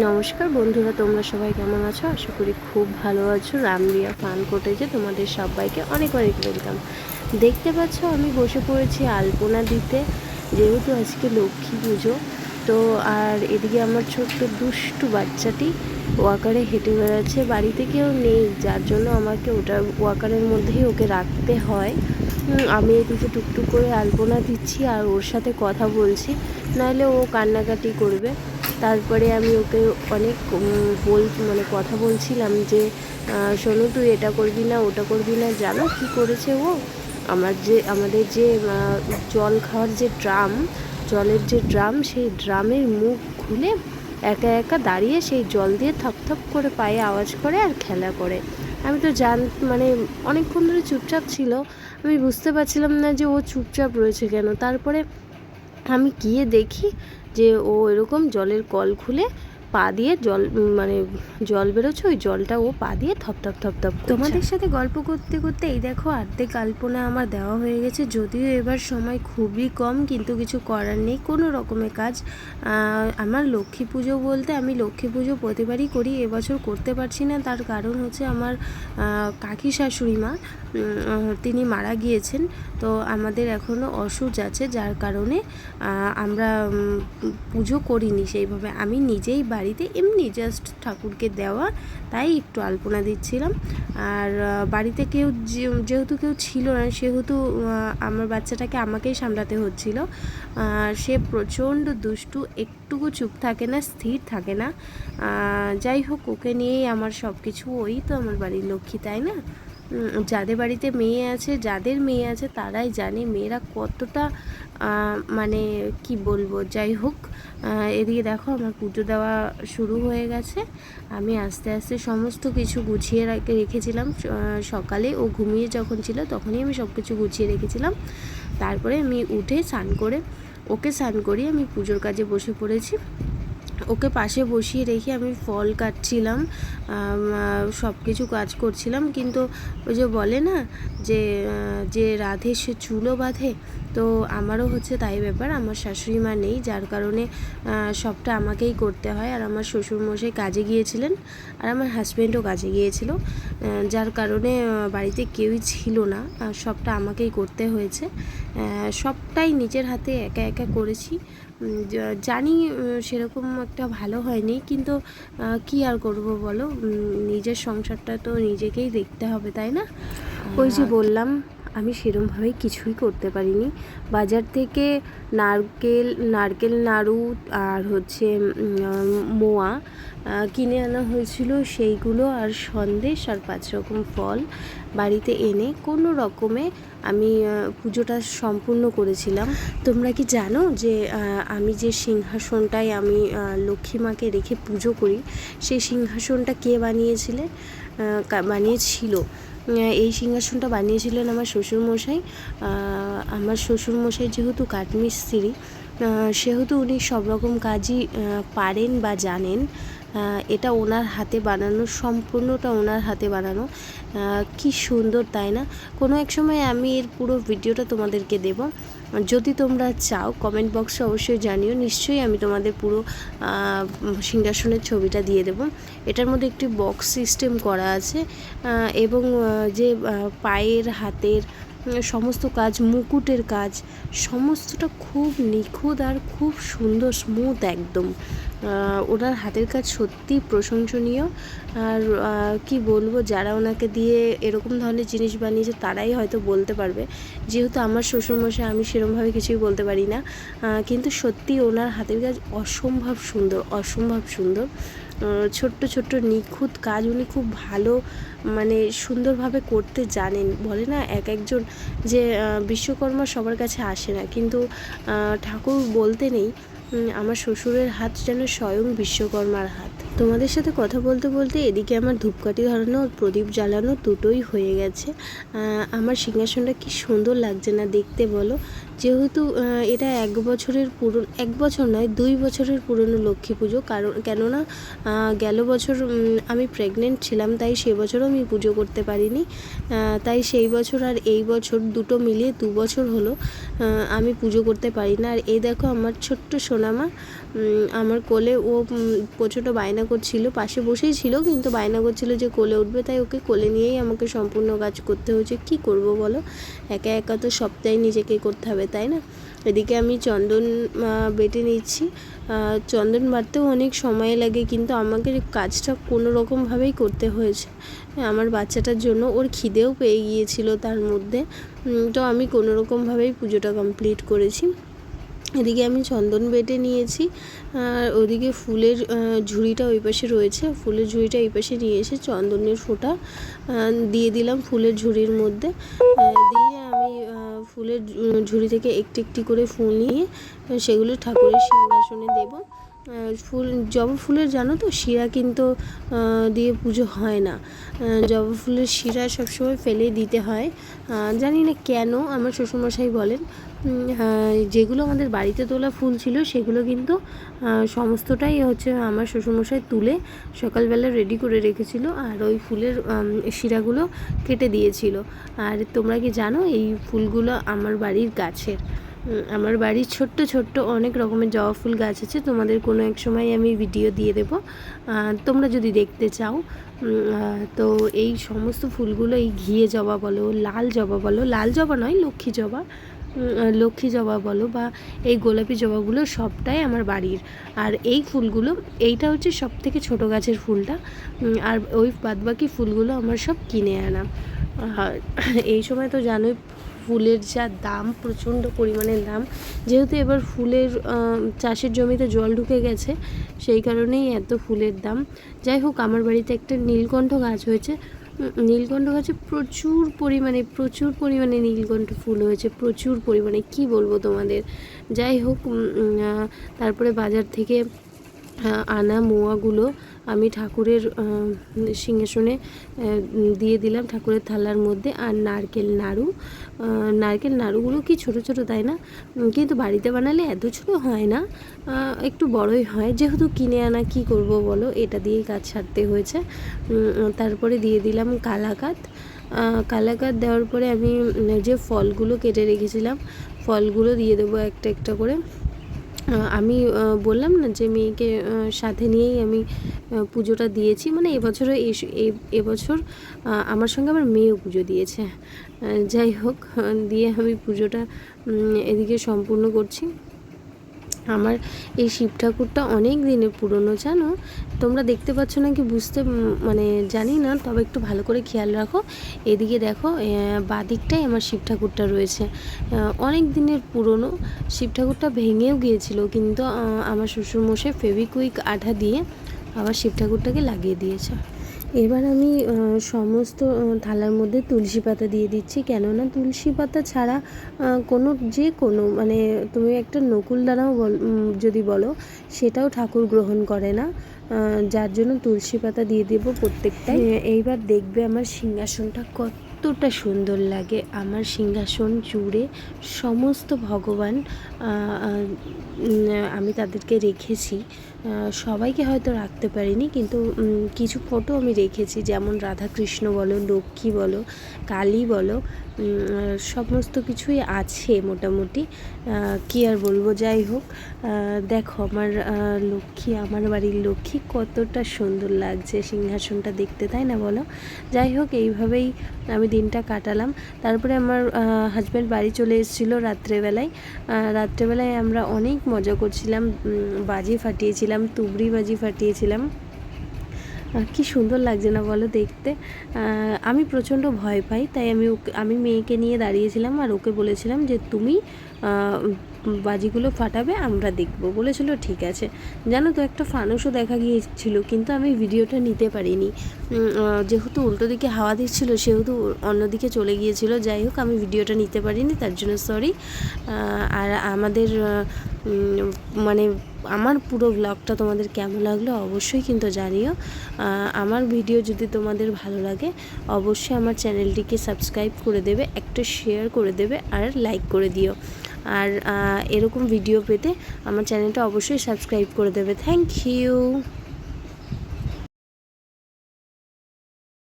নমস্কার বন্ধুরা, তোমরা সবাই কেমন আছো? আশা করি খুব ভালো আছো। রামরিয়া ফান কোটেজে তোমাদের সবাইকে অনেক অনেক ওয়েলকাম দেখতে পাচ্ছ, আমি বসে পড়েছি আলপনা দিতে, যেহেতু আজকে লক্ষ্মী পুজো, তো আর এদিকে আমার ছোট্ট দুষ্টু বাচ্চাটি ওয়াকারে হেঁটে বেড়াচ্ছে। বাড়িতে কেউ নেই, যার জন্য আমাকে ওটা ওয়াকারের মধ্যেই ওকে রাখতে হয়। আমি এদিকে টুকটুক করে আলপনা দিচ্ছি আর ওর সাথে কথা বলছি, নাহলে ও কান্নাকাটি করবে। তারপরে আমি ওকে অনেক বল মানে কথা বলছিলাম যে শোনো তুই এটা করবি না, ওটা করবি না, জানো কি করেছে ও? আমার যে, আমাদের যে জল খাওয়ার যে ড্রাম, জলের যে ড্রাম, সেই ড্রামের মুখ খুলে একা একা দাঁড়িয়ে সেই জল দিয়ে থপ থপ করে পায়ে আওয়াজ করে আর খেলা করে। আমি তো জান মানে অনেকক্ষণ ধরে চুপচাপ ছিল, আমি বুঝতে পারছিলাম না যে ও চুপচাপ রয়েছে কেন। তারপরে আমি গিয়ে দেখি যে ও এরকম জলের কল খুলে পা দিয়ে জল মানে জল বেরোচ্ছে, ওই জলটা ও পা দিয়ে থপ থপ থপ থপ তোমাদের সাথে গল্প করতে করতে এই দেখো আর্ধেক কল্পনা আমার দেওয়া হয়ে গেছে। যদিও এবার সময় খুবই কম, কিন্তু কিছু করার নেই। কোনো রকমের কাজ আমার লক্ষ্মী পুজো বলতে আমি লক্ষ্মী পুজো প্রতিবারই করি, এবছর করতে পারছি না। তার কারণ হচ্ছে আমার কাকি শাশুড়ি মা তিনি মারা গিয়েছেন। তো আমাদের এখনও অসুচ আছে, যার কারণে আমরা পুজো করিনি সেইভাবে। আমি নিজেই বাড়িতে এমনি জাস্ট ঠাকুরকে দেওয়া, তাই একটু আলপনা দিচ্ছিলাম। আর বাড়িতে কেউ যেহেতু কেউ ছিল না, সেহেতু আমার বাচ্চাটাকে আমাকেই সামলাতে হচ্ছিল। সে প্রচণ্ড দুষ্টু, একটুকু চুপ থাকে না, স্থির থাকে না। যাই হোক, ওকে নিয়েই আমার সব কিছু ওই তো আমার বাড়ির লক্ষ্মী, তাই না? যাদের বাড়িতে মেয়ে আছে, যাদের মেয়ে আছে, তারাই জানে মেয়েরা কতটা মানে কি বলব, যাই হোক এদিকে দেখো আমার পুজো দেওয়া শুরু হয়ে গেছে। আমি আস্তে আস্তে সমস্ত কিছু গুছিয়ে রাখে, রেখেছিলাম সকালে ও ঘুমিয়ে যখন ছিল তখনই আমি সব কিছু গুছিয়ে রেখেছিলাম। তারপরে আমি উঠে স্নান করে, ওকে স্নান করিয়ে আমি পুজোর কাজে বসে পড়েছি। ওকে পাশে বসিয়ে রেখে আমি ফল কাটছিলাম সব কিছু কাজ করছিলাম। কিন্তু ওই যে বলে না যে যে রাধে সে চুলো বাঁধে, তো আমারও হচ্ছে তাই ব্যাপার। আমার শাশুড়ি মা নেই, যার কারণে সবটা আমাকেই করতে হয়। আর আমার শ্বশুরমশাই কাজে গিয়েছিলেন, আর আমার হাজব্যান্ডও কাজে গিয়েছিল। যার কারণে বাড়িতে কেউই ছিল না সবটা আমাকেই করতে হয়েছে। সবটাই নিজের হাতে একা একা করেছি। জানি সেরকম একটা ভালো হয়নি কিন্তু কি আর করব বলো? নিজের সংসারটা তো নিজেকেই দেখতে হবে তাই না? ওই যে বললাম আমি সেরমভাবে কিছুই করতে পারিনি। বাজার থেকে নারকেল নারকেল নাড়ু আর হচ্ছে মোয়া কিনে আনা হয়েছিল। সেইগুলো আর সন্দেশ আর পাঁচ রকম ফল বাড়িতে এনে কোনো রকমে আমি পুজোটা সম্পূর্ণ করেছিলাম। তোমরা কি জানো যে আমি যে সিংহাসনটায় আমি লক্ষ্মী মাকে রেখে পুজো করি, সেই সিংহাসনটা কে বানিয়েছিলে? বানিয়েছিল? এই সিংহাসনটা বানিয়েছিলেন আমার শ্বশুরমশাই। আমার শ্বশুরমশাই যেহেতু কাঠমিস্ত্রি সেহেতু উনি সব রকম কাজই পারেন বা জানেন। এটা ওনার হাতে বানানো, সম্পূর্ণটা ওনার হাতে বানানো। কি সুন্দর, তাই না? কোনো এক সময় আমি এর পুরো ভিডিওটা তোমাদেরকে দেব। যদি তোমরা চাও কমেন্ট বক্সে অবশ্যই জানিও, নিশ্চয়ই আমি তোমাদের পুরো সিংহাসনের ছবিটা দিয়ে দেব। এটার মধ্যে একটি বক্স সিস্টেম করা আছে এবং যে পায়ের হাতের সমস্ত কাজ, মুকুটের কাজ, সমস্তটা খুব নিখুঁত আর খুব সুন্দর স্মুথ একদম। ওনার হাতের কাজ সত্যি প্রশংসনীয়। আর কি বলব, যারা ওনাকে দিয়ে এরকম ধরনের জিনিস বানিয়েছে, তারাই হয়তো বলতে পারবে। যেহেতু আমার শ্বশুরমশাই, আমি সেরমভাবে কিছুই বলতে পারি না। কিন্তু সত্যি ওনার হাতের কাজ অসম্ভব সুন্দর অসম্ভব সুন্দর। ছোট্ট ছোট্ট নিখুঁত কাজ উনি খুব ভালো মানে সুন্দরভাবে করতে জানেন। বলে না, এক একজন যে বিশ্বকর্মা সবার কাছে আসে না। কিন্তু ঠাকুর বলতে নেই আমার শ্বশুরের হাত যেন স্বয়ং বিশ্বকর্মার হাত। তোমাদের সাথে কথা বলতে বলতে এদিকে আমার ধূপকাঠি ধরানো প্রদীপ জ্বালানো দুটোই হয়ে গেছে। আমার সিংহাসনটা কি সুন্দর লাগছে না দেখতে বলো। যেহেতু এটা এক বছরের পুরনো, এক বছর নয়, দুই বছরের পুরনো লক্ষ্মী পুজো। কারণ, কেননা গেল বছর আমি প্রেগনেন্ট ছিলাম, তাই সে বছরও আমি পুজো করতে পারিনি। তাই সেই বছর আর এই বছর দুটো মিলিয়ে দু বছর হলো আমি পুজো করতে পারি না। আর এই দেখো আমার ছোট্ট সোনামা আমার কোলে ও প্রচণ্ড বায়না করছিল পাশে বসেই ছিল, কিন্তু বায়না করছিল যে কোলে উঠবে, তাই ওকে কোলে নিয়েই আমাকে সম্পূর্ণ কাজ করতে হয়েছে। কি করব বলো? একা একা তো সবটাই নিজেকে করতে হবে। তাই না? এদিকে আমি চন্দন বেটে নিচ্ছি। চন্দন বাটতেও অনেক সময় লাগে কিন্তু আমাকে কাজটা কোনো রকমভাবেই করতে হয়েছে। হ্যাঁ, আমার বাচ্চাটার জন্য ওর খিদেও পেয়ে গিয়েছিল তার মধ্যে। তো আমি কোনো রকমভাবেই পুজোটা কমপ্লিট করেছি। এদিকে আমি চন্দন বেটে নিয়েছি আর ওদিকে ফুলের ঝুড়িটা ওই পাশে রয়েছে। ফুলের ঝুড়িটা এই পাশে নিয়ে এসে চন্দনের ফোঁটা দিয়ে দিলাম ফুলের ঝুড়ির মধ্যে। দিয়ে আমি ফুলের ঝুড়ি থেকে একটি একটি করে ফুল নিয়ে সেগুলি ঠাকুরের সিংহাসনে দেবো। ফুল, জবা ফুলের জানো তো, শিরা কিন্তু দিয়ে পুজো হয় না। জবা ফুলের শিরা সবসময় ফেলে দিতে হয়। জানি না কেন, আমার শ্বশুরমশাই বলেন যেগুলো আমাদের বাড়িতে তোলা ফুল ছিল, সেগুলো কিন্তু সমস্তটাই হচ্ছে আমার শ্বশুরমশাই তুলে সকালবেলা রেডি করে রেখেছিল আর ওই ফুলের শিরাগুলো কেটে দিয়েছিল। আর তোমরা কি জানো, এই ফুলগুলো আমার বাড়ির গাছের। আমার বাড়ির ছোট্ট ছোট্ট অনেক রকমের জবা ফুল গাছ আছে, তোমাদের কোনো এক সময় আমি ভিডিও দিয়ে দেবো। তোমরা যদি দেখতে চাও তো এই সমস্ত ফুলগুলো এই ঘিয়ে জবা বলো, লাল জবা বলো, লাল জবা নয়, লক্ষ্মী জবা লক্ষ্মী জবা বলো বা এই গোলাপি জবাগুলো সবটাই আমার বাড়ির। আর এই ফুলগুলো, এইটা হচ্ছে সব থেকে ছোটো গাছের ফুলটা আর ওই বাদবাকি ফুলগুলো আমার সব কিনে আনা। এই সময় তো জানোই ফুলের যা দাম, প্রচণ্ড পরিমাণের দাম। যেহেতু এবার ফুলের চাষের জমিতে জল ঢুকে গেছে, সেই কারণেই এত ফুলের দাম। যাই হোক, আমার বাড়িতে একটা নীলকণ্ঠ গাছ হয়েছে। নীলকণ্ঠ গাছে প্রচুর পরিমাণে প্রচুর পরিমাণে নীলকণ্ঠ ফুল হয়েছে, প্রচুর পরিমাণে, কি বলব তোমাদের? যাই হোক তারপরে বাজার থেকে আনা মোয়াগুলো আমি ঠাকুরের সিংহাসনে দিয়ে দিলাম ঠাকুরের থালার মধ্যে আর নারকেল নাড়ু। নারকেল নাড়ুগুলো কি ছোট ছোট তাই না? কিন্তু বাড়িতে বানালে এত ছোট হয় না। একটু বড়ই হয়। যেহেতু কিনে আনা কি করব বলো? এটা দিয়েই কাজ ছাড়তে হয়েছে। তারপরে দিয়ে দিলাম কালাকাত কালাকাত দেওয়ার পরে আমি যে ফলগুলো কেটে রেখেছিলাম, ফলগুলো দিয়ে দেবো একটা একটা করে। আমি বললাম না যে মেয়েকে সাথে নিয়েই আমি পুজোটা দিয়েছি। মানে এবছরও এস, এ, এবছর আমার সঙ্গে আমার মেয়েও পুজো দিয়েছে। যাই হোক দিয়ে আমি পুজোটা এদিকে সম্পূর্ণ করছি। আমার এই শিব ঠাকুরটা অনেক দিনের পুরনো, জানো? তোমরা দেখতে পাচ্ছ না কি বুঝতে মানে জানি না, তবে একটু ভালো করে খেয়াল রাখো। এদিকে দেখো বাদিকটাই আমার শিব ঠাকুরটা রয়েছে। অনেক দিনের পুরনো, শিব ঠাকুরটা ভেঙেও গিয়েছিল, কিন্তু আমার শ্বশুরমশাই ফেভিকুইক আঠা দিয়ে আবার শিব ঠাকুরটাকে লাগিয়ে দিয়েছে। এবার আমি সমস্ত থালার মধ্যে তুলসী পাতা দিয়ে দিচ্ছি। কেননা তুলসী পাতা ছাড়া কোনো যে কোনো মানে তুমি একটা নকুল দানাও বল যদি বলো সেটাও ঠাকুর গ্রহণ করে না। যার জন্য তুলসী পাতা দিয়ে দেবো প্রত্যেকটাই। এইবার দেখবে আমার সিংহাসনটা কত কতটা সুন্দর লাগে। আমার সিংহাসন জুড়ে সমস্ত ভগবান আমি তাদেরকে রেখেছি। সবাইকে হয়তো রাখতে পারিনি, কিন্তু কিছু ফটো আমি রেখেছি, যেমন রাধাকৃষ্ণ বলো, লক্ষ্মী বলো, কালী বলো সমস্ত কিছুই আছে মোটামুটি। কি আর বলব, যাই হোক দেখো আমার লক্ষ্মী, আমার বাড়ির লক্ষ্মী কতটা সুন্দর লাগছে সিংহাসনটা দেখতে, তাই না বলো? যাই হোক, এইভাবেই আমি দিনটা কাটালাম। তারপরে আমার হাজব্যান্ড বাড়ি চলে এসেছিল রাত্রেবেলায়। রাত্রেবেলায় আমরা অনেক মজা করছিলাম বাজি ফাটিয়েছিলাম। তুবড়ি বাজি ফাটিয়েছিলাম। কি সুন্দর লাগছে না বলো দেখতে। আমি প্রচণ্ড ভয় পাই, তাই আমি আমি মেয়েকে নিয়ে দাঁড়িয়েছিলাম আর ওকে বলেছিলাম যে তুমি বাজিগুলো ফাটাবে, আমরা দেখব। বলেছিল, ঠিক আছে। জানো তো, একটা ফানুসও দেখা গিয়েছিল, কিন্তু আমি ভিডিওটা নিতে পারিনি। যেহেতু উল্টো দিকে হাওয়া দিচ্ছিল, সেহেতু অন্যদিকে চলে গিয়েছিল। যাই হোক, আমি ভিডিওটা নিতে পারিনি, তার জন্য সরি আর আমাদের মানে আমার পুরো ব্লগটা তোমাদের কেমন লাগল অবশ্যই কিন্তু জানিও। আমার ভিডিও যদি তোমাদের ভালো লাগে, অবশ্যই আমার চ্যানেলটিকে সাবস্ক্রাইব করে দেবে, একটা শেয়ার করে দেবে আর লাইক করে দিও। আর এরকম ভিডিও পেতে আমার চ্যানেলটা অবশ্যই সাবস্ক্রাইব করে দেবে। Thank you